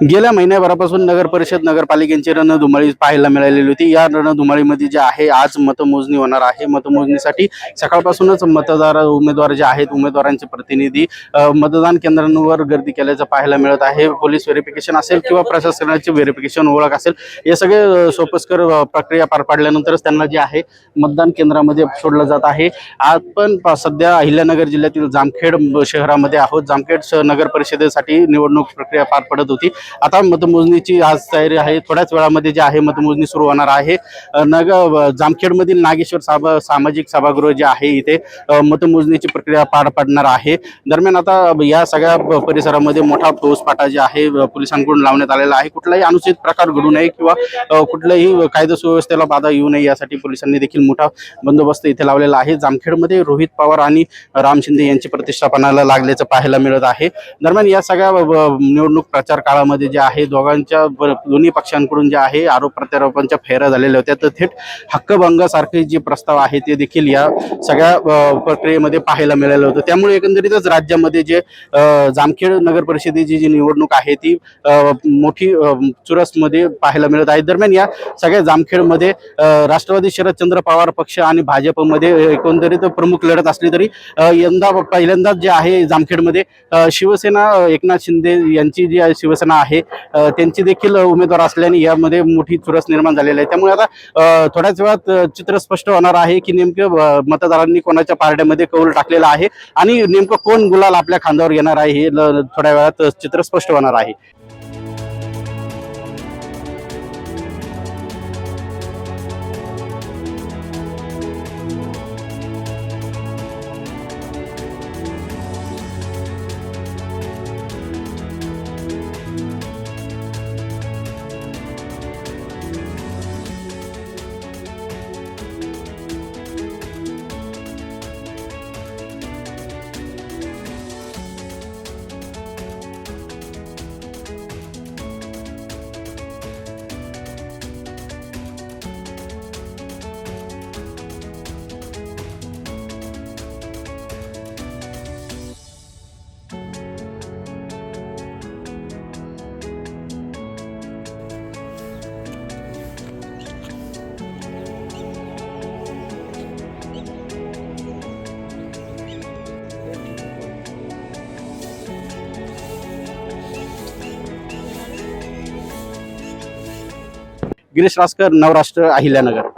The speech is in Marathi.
गेल्या महिन्याभरापासून नगर परिषद नगरपालिकेची रणधुमाळी पाहायला मिळालेली होती. या रणधुमाळीमध्ये जे आहे आज मतमोजणी होणार आहे. मतमोजणीसाठी सकाळपासूनच मतदार उमेदवार जे आहेत उमेदवारांचे प्रतिनिधी मतदान केंद्रांवर गर्दी केल्याचं पाहायला मिळत आहे. पोलीस व्हेरिफिकेशन असेल किंवा प्रशासनाचे व्हेरिफिकेशन ओळख असेल हे सगळे सोपस्कर प्रक्रिया पार पाडल्यानंतरच त्यांना जे आहे मतदान केंद्रामध्ये सोडलं जात आहे. आपण पण सध्या अहिल्यानगर जिल्ह्यातील जामखेड शहरामध्ये आहोत. जामखेड नगर परिषदेसाठी निवडणूक प्रक्रिया पार पडत होती. आता मतमोजणीची आज तयारी आहे. थोड्याच वेळामध्ये जे आहे मतमोजणी सुरू होणार आहे. नग जामखेडमधील नागेश्वर साबा सामाजिक सभागृह जे आहे इथे मतमोजणीची प्रक्रिया पार पाडणार आहे. दरम्यान आता या सगळ्या परिसरामध्ये मोठा फौजफाटा जे आहे पोलिसांकडून लावण्यात आलेला आहे. कुठलाही अनुचित प्रकार घडू नये किंवा कुठल्याही कायदा सुव्यवस्थेला बाधा येऊ नये यासाठी पोलिसांनी देखील मोठा बंदोबस्त इथे लावलेला आहे. जामखेडमध्ये रोहित पवार आणि राम शिंदे यांची प्रतिष्ठापनाला लागल्याचं पाहायला मिळत आहे. दरम्यान या सगळ्या निवडणूक प्रचार काळामध्ये जे आहे दोघांच्या दोन्ही पक्षांकडून जे आहे आरोप प्रत्यारोपांच्या फेऱ्या झालेल्या होत्या. तर थेट हक्कभंगासारखे जे प्रस्ताव आहे ते देखील या सगळ्या प्रक्रियेमध्ये पाहायला मिळालं होतं. त्यामुळे एकंदरीतच राज्यामध्ये जे जामखेड नगर परिषदेची जी निवडणूक आहे ती मोठी चुरसमध्ये पाहायला मिळत आहे. दरम्यान या सगळ्या जामखेडमध्ये राष्ट्रवादी शरदचंद्र पवार पक्ष आणि भाजपमध्ये एकंदरीत प्रमुख लढत असली तरी यंदा पहिल्यांदाच जे आहे जामखेडमध्ये शिवसेना एकनाथ शिंदे यांची जी शिवसेना आहे. त्यांची देखील उमेदवार असल्याने यामध्ये मोठी चुरस निर्माण झालेली आहे. त्यामुळे आता थोड्याच वेळात चित्र स्पष्ट होणार आहे की नेमकं मतदारांनी कोणाच्या पार्ट्यामध्ये कौल टाकलेला आहे आणि नेमकं कोण गुलाल आपल्या खांद्यावर येणार आहे हे थोड्या वेळात चित्र स्पष्ट होणार आहे. गिरीश रासकर नवराष्ट्र अहिल्यानगर.